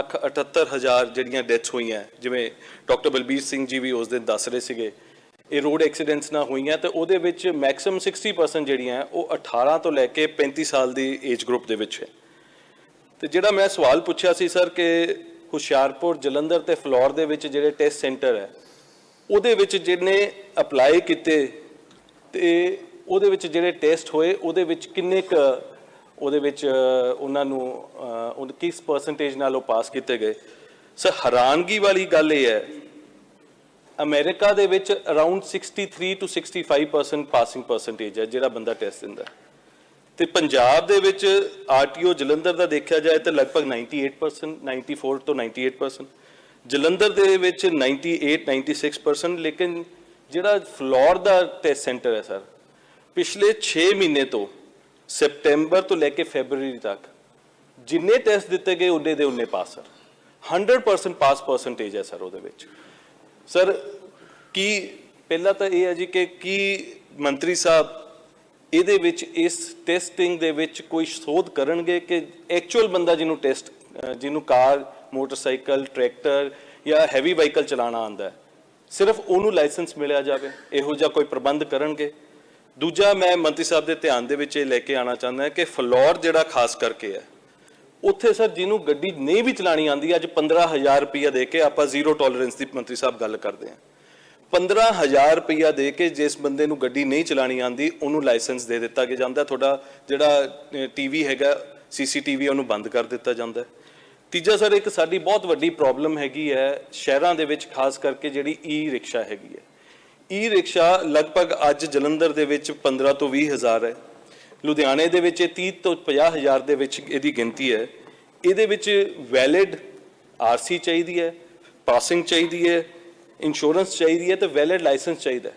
ਲੱਖ 78000 ਜਿਹੜੀਆਂ ਡੈਥਸ ਹੋਈਆਂ, ਜਿਵੇਂ ਡਾਕਟਰ ਬਲਬੀਰ ਸਿੰਘ ਜੀ ਵੀ ਉਸ ਦਿਨ ਦੱਸ ਰਹੇ ਸੀਗੇ, ਇਹ ਰੋਡ ਐਕਸੀਡੈਂਟਸ ਨਾ ਹੋਈਆਂ ਤੇ ਉਹਦੇ ਵਿੱਚ ਮੈਕਸਿਮਮ 60% ਜਿਹੜੀਆਂ ਉਹ 18 ਤੋਂ ਲੈ ਕੇ 35 ਸਾਲ ਦੀ ਏਜ ਗਰੁੱਪ ਦੇ ਵਿੱਚ ਹੈ। ਤੇ ਜਿਹੜਾ ਮੈਂ ਸਵਾਲ ਪੁੱਛਿਆ ਸੀ ਸਰ ਕਿ ਹੁਸ਼ਿਆਰਪੁਰ, ਜਲੰਧਰ ਤੇ ਫਲੋਰ ਦੇ ਵਿੱਚ ਜਿਹੜੇ ਟੈਸਟ ਸੈਂਟਰ ਹੈ, ਉਹਦੇ ਵਿੱਚ ਜਿਹਨੇ ਅਪਲਾਈ ਕੀਤੇ ਤੇ ਉਹਦੇ ਵਿੱਚ ਜਿਹੜੇ ਟੈਸਟ ਹੋਏ, ਉਹਦੇ ਵਿੱਚ ਕਿੰਨੇ ਕ ਉਹਦੇ ਵਿੱਚ ਉਹਨਾਂ ਨੂੰ ਉਹ ਕਿਸ ਪਰਸੈਂਟੇਜ ਨਾਲ ਉਹ ਪਾਸ ਕੀਤੇ ਗਏ ਸਰ ਹੈਰਾਨਗੀ ਵਾਲੀ ਗੱਲ ਇਹ ਹੈ, ਅਮਰੀਕਾ ਦੇ ਵਿੱਚ ਅਰਾਊਂਡ 63 ਤੋਂ 65% ਪਾਸਿੰਗ ਪਰਸੈਂਟੇਜ ਹੈ, ਜਿਹੜਾ ਬੰਦਾ ਟੈਸਟ ਦਿੰਦਾ ਹੈ। ਤੇ ਪੰਜਾਬ ਦੇ ਵਿੱਚ ਆਰਟੀਓ ਜਲੰਧਰ ਦਾ ਦੇਖਿਆ ਜਾਏ ਤਾਂ ਲਗਭਗ 98% 94 ਤੋਂ 98% ਜਲੰਧਰ ਦੇ ਵਿੱਚ 98 96% ਲੇਕਿਨ ਜਿਹੜਾ ਫਲੋਰ ਦਾ ਟੈਸਟ ਸੈਂਟਰ ਹੈ ਸਰ ਪਿਛਲੇ 6 ਮਹੀਨੇ ਤੋਂ ਸਪਟੈਂਬਰ ਤੋਂ ਲੈ ਕੇ ਫੈਬਰੂਰੀ ਤੱਕ ਜਿੰਨੇ ਟੈਸਟ ਦਿੱਤੇ ਗਏ, ਉਹਨੇ ਦੇ ਉਹਨੇ ਪਾਸ ਸਰ 100% ਪਾਸ ਪਰਸੈਂਟੇਜ ਹੈ ਸਰ ਉਹਦੇ ਵਿੱਚ। ਸਰ, ਕੀ ਪਹਿਲਾਂ ਤਾਂ ਇਹ ਹੈ ਜੀ ਕਿ ਕੀ ਮੰਤਰੀ ਸਾਹਿਬ ਇਹਦੇ ਵਿੱਚ, ਇਸ ਟੈਸਟਿੰਗ ਦੇ ਵਿੱਚ ਕੋਈ ਸੋਧ ਕਰਨਗੇ ਕਿ ਐਕਚੁਅਲ ਬੰਦਾ ਜਿਹਨੂੰ ਟੈਸਟ ਜਿਹਨੂੰ ਕਾਰ, ਮੋਟਰਸਾਈਕਲ, ਟਰੈਕਟਰ ਜਾਂ ਹੈਵੀ ਵਾਹੀਕਲ ਚਲਾਉਣਾ ਆਉਂਦਾ ਹੈ, ਸਿਰਫ ਉਹਨੂੰ ਲਾਇਸੈਂਸ ਮਿਲਿਆ ਜਾਵੇ, ਇਹੋ ਜਿਹਾ ਕੋਈ ਪ੍ਰਬੰਧ ਕਰਨਗੇ? ਦੂਜਾ ਮੈਂ ਮੰਤਰੀ ਸਾਹਿਬ ਦੇ ਧਿਆਨ ਦੇ ਵਿੱਚ ਇਹ ਲੈ ਕੇ ਆਣਾ ਚਾਹੁੰਦਾ ਕਿ ਫਲੋਰ ਜਿਹੜਾ ਖਾਸ ਕਰਕੇ ਹੈ, ਉੱਥੇ ਸਰ ਜਿਹਨੂੰ ਗੱਡੀ ਨਹੀਂ ਵੀ ਚਲਾਣੀ ਆਂਦੀ ਅੱਜ 15000 ਰੁਪਇਆ ਦੇ ਕੇ ਆਪਾਂ ਜ਼ੀਰੋ ਟੋਲਰੈਂਸ ਦੀ ਮੰਤਰੀ ਸਾਹਿਬ ਗੱਲ ਕਰਦੇ ਹਾਂ। 15000 ਰੁਪਇਆ ਦੇ ਕੇ ਜਿਸ ਬੰਦੇ ਨੂੰ ਗੱਡੀ ਨਹੀਂ ਚਲਾਣੀ ਆਂਦੀ ਉਹਨੂੰ ਲਾਇਸੈਂਸ ਦੇ ਦਿੱਤਾ ਗਿਆ ਜਾਂਦਾ। ਤੁਹਾਡਾ ਜਿਹੜਾ ਟੀਵੀ ਹੈਗਾ, ਸੀਸੀਟੀਵੀ, ਉਹਨੂੰ ਬੰਦ ਕਰ ਦਿੱਤਾ ਜਾਂਦਾ। ਤੀਜਾ ਸਰ, ਇੱਕ ਸਾਡੀ ਬਹੁਤ ਵੱਡੀ ਪ੍ਰੋਬਲਮ ਹੈਗੀ ਹੈ ਸ਼ਹਿਰਾਂ ਦੇ ਵਿੱਚ, ਖਾਸ ਕਰਕੇ ਜਿਹੜੀ ਈ ਰਿਕਸ਼ਾ ਹੈਗੀ ਹੈ। ਈ ਰਿਕਸ਼ਾ ਲਗਭਗ ਅੱਜ ਜਲੰਧਰ ਦੇ ਵਿੱਚ 15 ਤੋਂ 20 ਹਜ਼ਾਰ ਹੈ। ਲੁਧਿਆਣੇ ਦੇ ਵਿੱਚ ਇਹ 30 ਤੋਂ 50 ਹਜ਼ਾਰ ਦੇ ਵਿੱਚ ਇਹਦੀ ਗਿਣਤੀ ਹੈ। ਇਹਦੇ ਵਿੱਚ ਵੈਲਿਡ ਆਰਸੀ ਚਾਹੀਦੀ ਹੈ ਪਾਸਿੰਗ ਚਾਹੀਦੀ ਹੈ ਇੰਸ਼ੋਰੈਂਸ ਚਾਹੀਦੀ ਹੈ ਤੇ ਵੈਲਿਡ ਲਾਇਸੈਂਸ ਚਾਹੀਦਾ ਹੈ।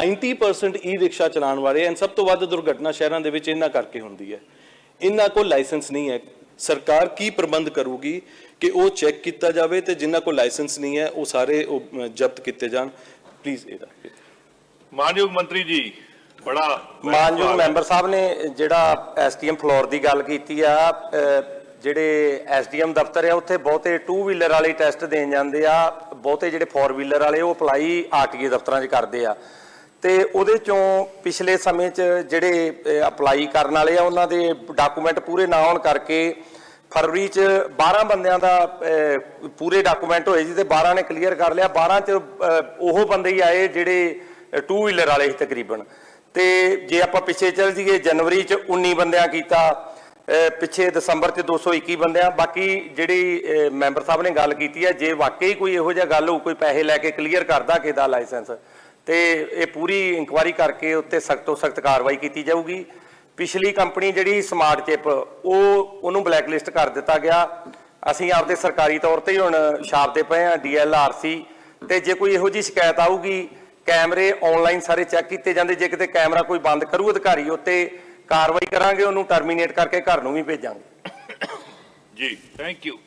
90% ਈ ਰਿਕਸ਼ਾ ਚਲਾਉਣ ਵਾਲੇ ਐਂ ਸਭ ਤੋਂ ਵੱਧ ਦੁਰਘਟਨਾ ਸ਼ਹਿਰਾਂ ਦੇ ਵਿੱਚ ਇਹਨਾਂ ਕਰਕੇ ਹੁੰਦੀ ਹੈ। ਇਹਨਾਂ ਕੋਲ ਲਾਇਸੈਂਸ ਨਹੀਂ ਹੈ। ਸਰਕਾਰ ਕੀ ਪ੍ਰਬੰਧ ਕਰੂਗੀ ਕਿ ਉਹ ਚੈੱਕ ਕੀਤਾ ਜਾਵੇ ਤੇ ਜਿਨ੍ਹਾਂ ਕੋਲ ਲਾਇਸੈਂਸ ਨਹੀਂ ਹੈ ਉਹ ਸਾਰੇ ਉਹ, ਜ਼ਬਤ ਕੀਤੇ ਜਾਣ। ਪਲੀਜ਼ ਇਹਦਾ ਮਾਨਯੋਗ ਮੰਤਰੀ ਜੀ ਬੜਾ ਮਾਨਯੋਗ ਮੈਂਬਰ ਸਾਹਿਬ ਨੇ ਜਿਹੜਾ ਐਸਟੀਐਮ ਫਲੋਰ ਦੀ ਗੱਲ ਕੀਤੀ ਆ ਜਿਹੜੇ ਐਸਡੀਐਮ ਦਫ਼ਤਰ ਆ ਉੱਥੇ ਬਹੁਤੇ 2 ਵੀਲਰ ਵਾਲੇ ਟੈਸਟ ਦੇਣ ਜਾਂਦੇ ਆ ਬਹੁਤੇ ਜਿਹੜੇ 4 ਵੀਲਰ ਵਾਲੇ ਉਹ ਅਪਲਾਈ ਆਰਟੀਏ ਦਫ਼ਤਰਾਂ 'ਚ ਕਰਦੇ ਆ। ਤੇ ਉਹਦੇ ਚੋਂ ਪਿਛਲੇ ਸਮੇਂ 'ਚ ਜਿਹੜੇ ਅਪਲਾਈ ਕਰਨ ਵਾਲੇ ਆ ਉਹਨਾਂ ਦੇ ਡਾਕੂਮੈਂਟ ਪੂਰੇ ਨਾ ਹੋਣ ਕਰਕੇ ਫਰਵਰੀ 'ਚ 12 ਬੰਦਿਆਂ ਦਾ ਪੂਰੇ ਡਾਕੂਮੈਂਟ ਹੋਏ ਸੀ ਤੇ 12 ਨੇ ਕਲੀਅਰ ਕਰ ਲਿਆ। 12 'ਚ ਉਹ ਬੰਦੇ ਹੀ ਆਏ ਜਿਹੜੇ ਟੂ ਵੀਲਰ ਵਾਲੇ ਸੀ ਤਕਰੀਬਨ। ਤੇ ਜੇ ਆਪਾਂ ਪਿੱਛੇ ਚੱਲ ਜਾਈਏ, ਜਨਵਰੀ 'ਚ 19 ਬੰਦਿਆਂ ਕੀਤਾ ਪਿੱਛੇ ਦਸੰਬਰ 'ਚ 221 ਬੰਦਿਆਂ। ਬਾਕੀ ਜਿਹੜੀ ਮੈਂਬਰ ਸਾਹਿਬ ਨੇ ਗੱਲ ਕੀਤੀ ਹੈ, ਜੇ ਵਾਕਈ ਕੋਈ ਇਹੋ ਜਿਹਾ ਗੱਲ ਹੋਊ, ਕੋਈ ਪੈਸੇ ਲੈ ਕੇ ਕਲੀਅਰ ਕਰਦਾ ਕਿਦਾ ਲਾਇਸੈਂਸ ਤੇ ਇਹ ਪੂਰੀ ਇਨਕੁਆਇਰੀ ਕਰਕੇ ਉੱਤੇ ਸਖਤ ਤੋਂ ਸਖਤ ਕਾਰਵਾਈ ਕੀਤੀ ਜਾਊਗੀ। ਪਿਛਲੀ ਕੰਪਨੀ ਜਿਹੜੀ ਸਮਾਰਟ ਚਿਪ, ਉਹ ਉਹਨੂੰ ਬਲੈਕ ਲਿਸਟ ਕਰ ਦਿੱਤਾ ਗਿਆ। ਅਸੀਂ ਆਪਦੇ ਸਰਕਾਰੀ ਤੌਰ ਤੇ ਹੁਣ ਛਾਪਦੇ ਪਏ ਆ ਡੀਐਲਆਰਸੀ ਤੇ ਜੇ ਕੋਈ ਇਹੋ ਜੀ ਸ਼ਿਕਾਇਤ ਆਊਗੀ, ਕੈਮਰੇ ਆਨਲਾਈਨ ਸਾਰੇ ਚੈੱਕ ਕੀਤੇ ਜਾਂਦੇ। ਜੇ ਕਿਤੇ ਕੈਮਰਾ ਕੋਈ ਬੰਦ ਕਰੂ ਅਧਿਕਾਰੀ, ਉੱਤੇ ਕਾਰਵਾਈ ਕਰਾਂਗੇ, ਉਹਨੂੰ ਟਰਮੀਨੇਟ ਕਰਕੇ ਘਰ ਨੂੰ ਵੀ ਭੇਜਾਂਗੇ। ਜੀ ਥੈਂਕ ਯੂ